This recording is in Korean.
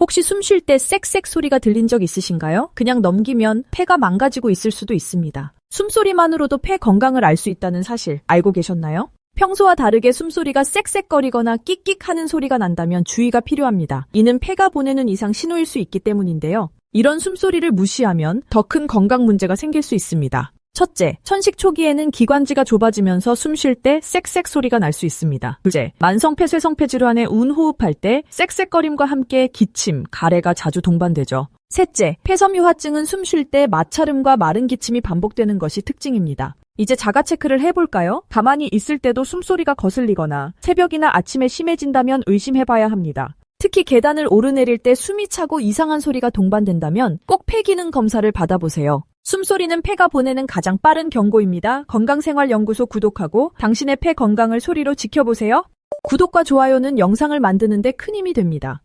혹시 숨 쉴 때 쌕쌕 소리가 들린 적 있으신가요? 그냥 넘기면 폐가 망가지고 있을 수도 있습니다. 숨소리만으로도 폐 건강을 알 수 있다는 사실 알고 계셨나요? 평소와 다르게 숨소리가 쌕쌕거리거나 끽끽 하는 소리가 난다면 주의가 필요합니다. 이는 폐가 보내는 이상 신호일 수 있기 때문인데요. 이런 숨소리를 무시하면 더 큰 건강 문제가 생길 수 있습니다. 첫째, 천식 초기에는 기관지가 좁아지면서 숨 쉴 때 쌕쌕 소리가 날 수 있습니다. 둘째, 만성폐 쇄성폐 질환의 운호흡할 때 쌕쌕거림과 함께 기침, 가래가 자주 동반되죠. 셋째, 폐섬유화증은 숨 쉴 때 마찰음과 마른 기침이 반복되는 것이 특징입니다. 이제 자가 체크를 해볼까요? 가만히 있을 때도 숨소리가 거슬리거나 새벽이나 아침에 심해진다면 의심해봐야 합니다. 특히 계단을 오르내릴 때 숨이 차고 이상한 소리가 동반된다면 꼭 폐기능 검사를 받아보세요. 숨소리는 폐가 보내는 가장 빠른 경고입니다. 건강생활연구소 구독하고 당신의 폐 건강을 소리로 지켜보세요. 구독과 좋아요는 영상을 만드는데 큰 힘이 됩니다.